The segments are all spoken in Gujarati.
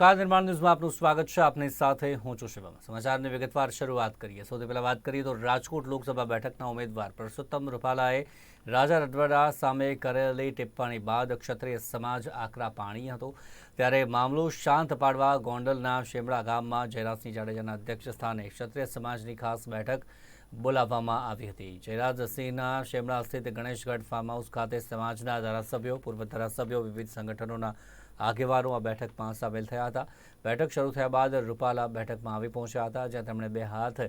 નમસ્કાર નિર્માણ ન્યૂઝમાં આપનું સ્વાગત છે. આપની સાથે હું છું શિવમ. સમાચારની વિગતવાર શરૂઆત કરીએ. સૌથી પહેલાં વાત કરીએ તો રાજકોટ લોકસભા બેઠકના ઉમેદવાર પરસોત્તમ રૂપાલાએ રાજા રજવાડા સામે કરેલી ટિપ્પણી બાદ ક્ષત્રિય સમાજ આકરા પાણી હતો. ત્યારે મામલો શાંત પાડવા ગોંડલના શેમડા ગામમાં જયરાજસિંહ જાડેજાના અધ્યક્ષ સ્થાને ક્ષત્રિય સમાજની ખાસ બેઠક બોલાવવામાં આવી હતી. જયરાજસિંહના શેમડા સ્થિત ગણેશગઢ ફાર્મ હાઉસ ખાતે સમાજના ધારાસભ્યો, પૂર્વ ધારાસભ્યો, વિવિધ સંગઠનોના આગેવાનો આ બેઠકમાં સામેલ થયા હતા. બેઠક શરૂ થયા બાદ રૂપાલા બેઠકમાં આવી પહોંચ્યા હતા, જ્યાં તેમણે બે હાથ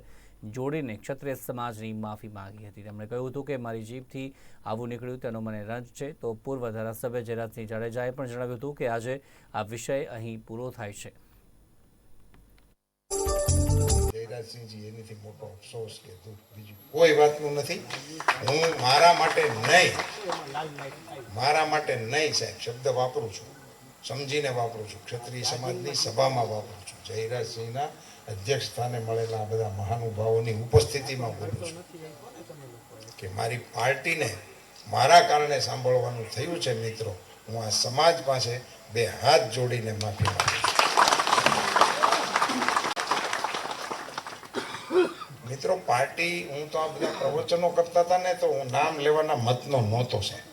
જોડીને ક્ષત્રિય સમાજની માફી માંગી હતી. તેમણે કહ્યું હતું કે, મારી જીભથી આવું નીકળ્યું તેનો મને રંજ છે. તો પૂર્વ ધારાસભ્ય જયરાજસિંહ જાડેજાએ પણ જણાવ્યું હતું કે, આજે આ વિષય અહીં પૂરો થાય છે. જયરાજસિંહજી, એનીથી મોટો અફસોસ કે બીજું કોઈ વાતનું નથી. હું મારા માટે નહીં, મારા માટે નહીં સાહેબ, શબ્દ વાપરું છું. સમજીને વાપરું છું. ક્ષત્રિય સમાજની સભામાં વાપરું છું. જયરાજસિંહના અધ્યક્ષ સ્થાને મળેલા બધા મહાનુભાવોની ઉપસ્થિતિમાં બોલું છું. કે મારી પાર્ટીને મારા કારણે સાંભળવાનું થયું છે મિત્રો, હું આ સમાજ પાસે બે હાથ જોડીને માફી માંગુ છું. મિત્રો, પાર્ટી, હું તો આ બધા પ્રવચનો કરતા હતા ને, તો હું નામ લેવાના મતનો નહોતો સાહેબ.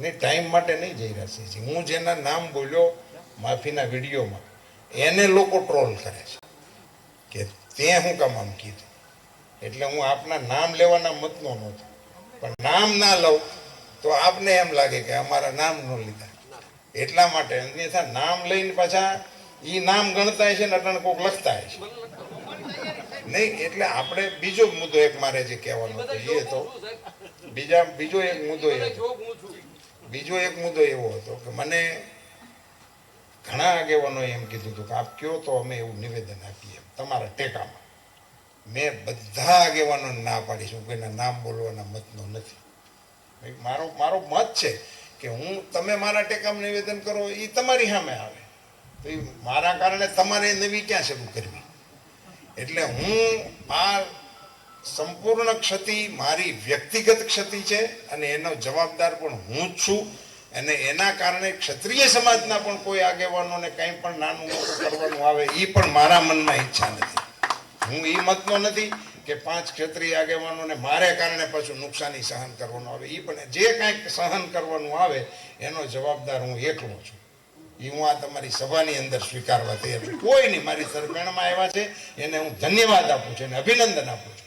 ને ટાઈમ માટે નહીં જઈ રહ્યા છે. હું જેના નામ બોલ્યો માફીના વિડીયોમાં એને લોકો ટ્રોલ કરે છે. કે તે હું કામ આમ કીધું. એટલે હું આપના નામ લેવાના મતનો નહોતો. પણ નામ ના લઉં તો આપને એમ લાગે કે અમારા નામ ન લીધા. એટલા માટે અન્યથા નામ લઈને પાછા એ નામ ગણતા છે ને અટણ કોક લખતા હશે નહીં એટલે આપણે બીજો મુદ્દો એક મારે જે કહેવાનો હતો એ તો બીજા બીજો એક મુદ્દો એ હતો. બીજો એક મુદ્દો એવો હતો કે મને ઘણા આગેવાનોએ એમ કીધું હતું કે આપ કયો તો અમે એવું નિવેદન આપીએ તમારા ટેકામાં. મેં બધા આગેવાનોને ના પાડીશું કોઈના નામ બોલવાના મતનો નથી. મારો મારો મત છે કે હું તમે મારા ટેકામાં નિવેદન કરો એ તમારી સામે આવે. તો એ મારા કારણે તમારે નવી ક્યાં શરૂ કરવી? એટલે હું આ સંપૂર્ણ ક્ષતિ મારી વ્યક્તિગત ક્ષતિ છે અને એનો જવાબદાર પણ હું જ છું. અને એના કારણે ક્ષત્રિય સમાજના પણ કોઈ આગેવાનોને કંઈ પણ નાનું મોટું કરવાનું આવે, એ પણ મારા મનમાં ઈચ્છા નથી. હું એ મતનો નથી કે પાંચ ક્ષત્રિય આગેવાનોને મારે કારણે પાછું નુકસાની સહન કરવાનું આવે. એ પણ જે કાંઈક સહન કરવાનું આવે, એનો જવાબદાર હું એકલો છું. હું આ તમારી સભાની અંદર સ્વીકારવા તૈયાર છું. કોઈ નહીં, મારી સરપેણમાં આવ્યા છે, એને હું ધન્યવાદ આપું છું અને અભિનંદન આપું છું.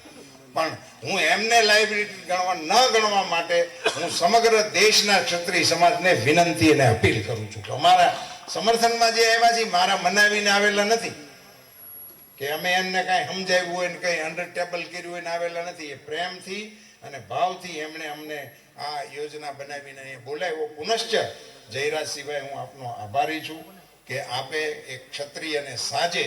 પણ હું એમને લાયબિલિટી ગણવા ન ગણવા માટે હું સમગ્ર દેશના ક્ષત્રિય સમાજને વિનંતી અને અપીલ કરું છું કે અમારા સમર્થનમાં જે આવ્યા છે મારા મનાવીને આવેલા નથી. કે અમે એમને કાંઈ સમજાવ્યું હોય ને કંઈ અંડર ટેબલ કર્યું હોય ને આવેલા નથી. એ પ્રેમથી અને ભાવથી એમણે અમને આ યોજના બનાવીને બોલાવ્યો પુનશ્ચ જયરાજ સિવાય હું આપનો આભારી છું કે આપે એક ક્ષત્રિયને સાજે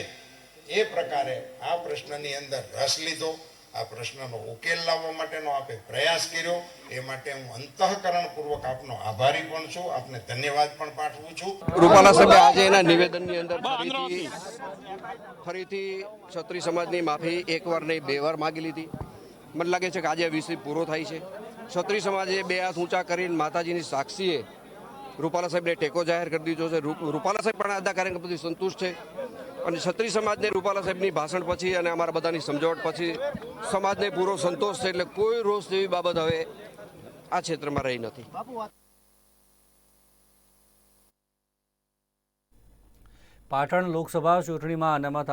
એ પ્રકારે આ પ્રશ્નની અંદર રસ લીધો. આ પ્રશ્નનો ઉકેલ લાવવા માટેનો આપે પ્રયાસ કર્યો. એ માટે હું અંતઃકરણપૂર્વક આપનો આભારી પણ છું. આપને ધન્યવાદ પણ પાઠવું છું. રૂપાલા સાહેબે આજે એના નિવેદનની અંદર ફરીથી ફરીથી ક્ષત્રિય સમાજની માફી એક વાર નહીં બે વાર માગી લીધી. મને લાગે છે કે આજે આ વિષય પૂરો થાય છે. ક્ષત્રિય સમાજે બે હાથ ઊંચા કરીને માતાજીની સાક્ષીએ રૂપાલા સાહેબને ટેકો જાહેર કરી દીધો છે. રૂપાલા સાહેબ પણ આજના કાર્યક્રમ પછી સંતુષ્ટ છે અને ક્ષત્રિય સમાજને રૂપાલા સાહેબની ભાષણ પછી અને અમારા બધાની સમજાવટ પછી સમાજને પૂરો સંતોષ છે એટલે કોઈ રોષ જેવી બાબત હવે આ ક્ષેત્રમાં રહી નથી. પાટણ લોકસભા ચૂંટણીમાં અનામત